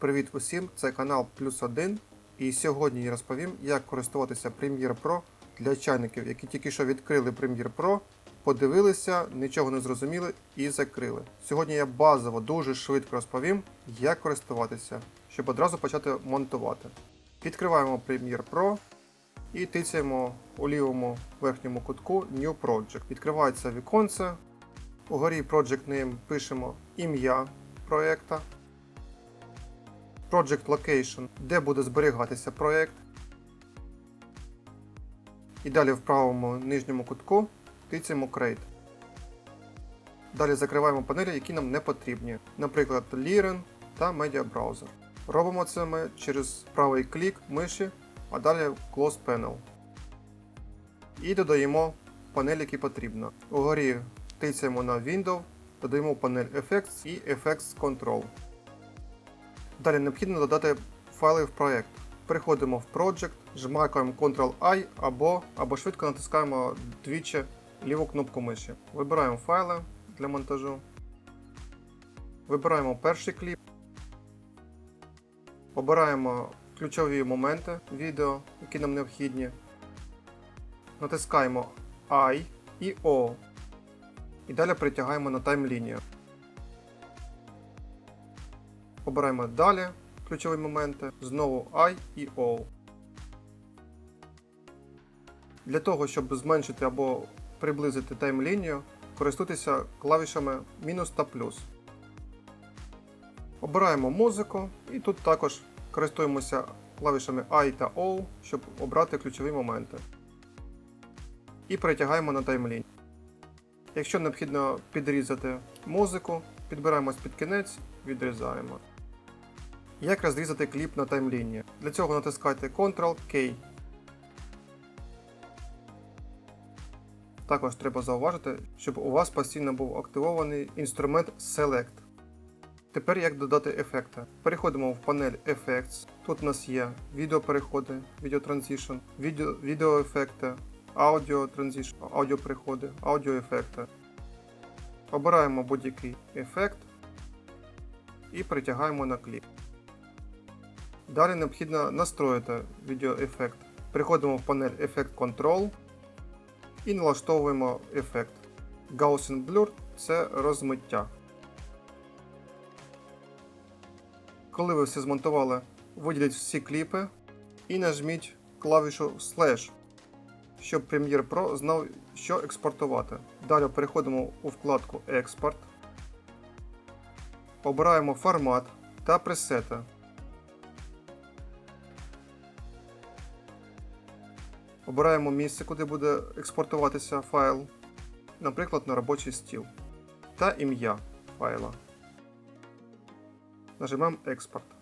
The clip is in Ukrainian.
Привіт усім! Це канал Плюс 1 і сьогодні я розповім, як користуватися Premiere Pro для чайників, які тільки що відкрили Premiere Pro, подивилися, нічого не зрозуміли і закрили. Сьогодні я базово дуже швидко розповім, як користуватися, щоб одразу почати монтувати. Відкриваємо Premiere Pro і тицяємо у лівому верхньому кутку New Project. Відкривається віконце. Угорі Project Name пишемо ім'я проєкта. Project Location, де буде зберігатися проєкт. І далі в правому нижньому кутку тицяємо Create. Далі закриваємо панелі, які нам не потрібні, наприклад, Liren та Media Browser. Робимо це ми через правий клік миші, а далі Close Panel. І додаємо панель, які потрібно. Угорі тицяємо на Window, додаємо панель Effects і Effects Control. Далі необхідно додати файли в проєкт. Переходимо в Project, жмакаємо Ctrl-I або, або швидко натискаємо двічі ліву кнопку миші. Вибираємо файли для монтажу. Вибираємо перший кліп. Обираємо ключові моменти відео, які нам необхідні. Натискаємо I і O. І далі притягаємо на таймлінію. Обираємо далі ключові моменти, знову I і O. Для того, щоб зменшити або приблизити таймлінію, користуйтеся клавішами мінус та плюс. Обираємо музику і тут також користуємося клавішами I та O, щоб обрати ключові моменти. І перетягаємо на таймлінію. Якщо необхідно підрізати музику, підбираємось під кінець, відрізаємо. Як розрізати кліп на таймлінії? Для цього натискайте Ctrl-K. Також треба зауважити, щоб у вас постійно був активований інструмент Select. Тепер як додати ефекти. Переходимо в панель Effects. Тут у нас є відеопереходи, Video Transition, відео, відеоефекти, аудіо Transition, аудіопереходи, аудіоефекти. Обираємо будь-який ефект і притягаємо на кліп. Далі необхідно настроїти відеоефект. Переходимо в панель Effect Control і налаштовуємо ефект. Gaussian Blur це розмиття. Коли ви все змонтували, виділіть всі кліпи і нажміть клавішу Slash, щоб Premiere Pro знав, що експортувати. Далі переходимо у вкладку Експорт. Обираємо формат та пресети. Обираємо місце, куди буде експортуватися файл, наприклад, на робочий стіл, та ім'я файла. Нажимаємо Експорт.